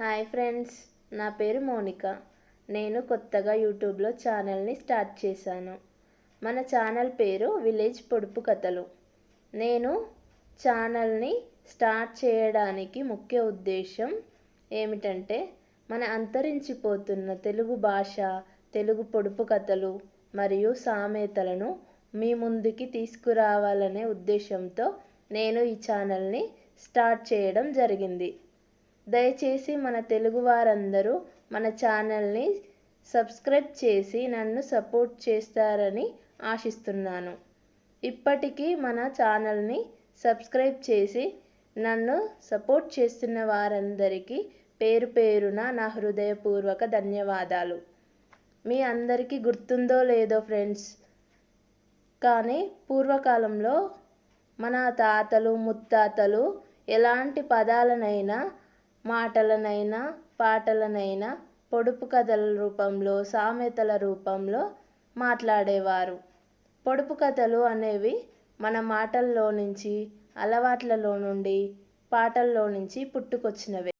Hi friends నా పేరు Monica. నేను కొత్తగా యూట్యూబ్లో ఛానల్ని స్టార్ట్ చేశాను. మన ఛానల్ పేరు విలేజ్ పొడుపు కథలు. నేను ఛానల్ని స్టార్ట్ చేయడానికి ముఖ్య ఉద్దేశం ఏమిటంటే మన అంతరించిపోతున్న తెలుగు భాష తెలుగు పొడుపు కథలు మరియు సామెతలను మీ ముందుకి తీసుకురావాలనే ఉద్దేశంతో నేను ఈ ఛానల్ని స్టార్ట్ చేయడం జరిగింది. దయచేసి మన తెలుగు వారందరూ మన ఛానల్ని సబ్స్క్రైబ్ చేసి నన్ను సపోర్ట్ చేస్తారని ఆశిస్తున్నాను. ఇప్పటికీ మన ఛానల్ని సబ్స్క్రైబ్ చేసి నన్ను సపోర్ట్ చేస్తున్న వారందరికీ పేరు పేరున నా హృదయపూర్వక ధన్యవాదాలు. మీ అందరికీ గుర్తుందో లేదో ఫ్రెండ్స్ కానీ పూర్వకాలంలో మన తాతలు ముత్తాతలు ఎలాంటి పదాలనైనా మాటలనైనా పాటలనైనా పొడుపు కథల రూపంలో సామెతల రూపంలో మాట్లాడేవారు. పొడుపు కథలు అనేవి మన మాటల్లో నుంచి అలవాట్లలో నుండి పాటల్లో నుంచి పుట్టుకొచ్చినవే.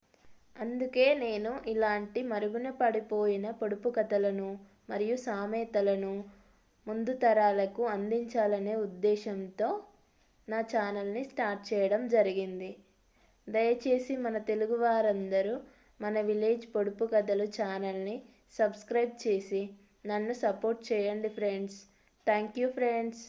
అందుకే నేను ఇలాంటి మరుగున పడిపోయిన పొడుపు కథలను మరియు సామెతలను ముందు తరాలకు అందించాలనే ఉద్దేశంతో నా ఛానల్ని స్టార్ట్ చేయడం జరిగింది. దయచేసి మన తెలుగు వారందరూ మన విలేజ్ పొడుపు కథలు ఛానల్ని సబ్స్క్రైబ్ చేసి నన్ను సపోర్ట్ చేయండి ఫ్రెండ్స్. Thank you friends.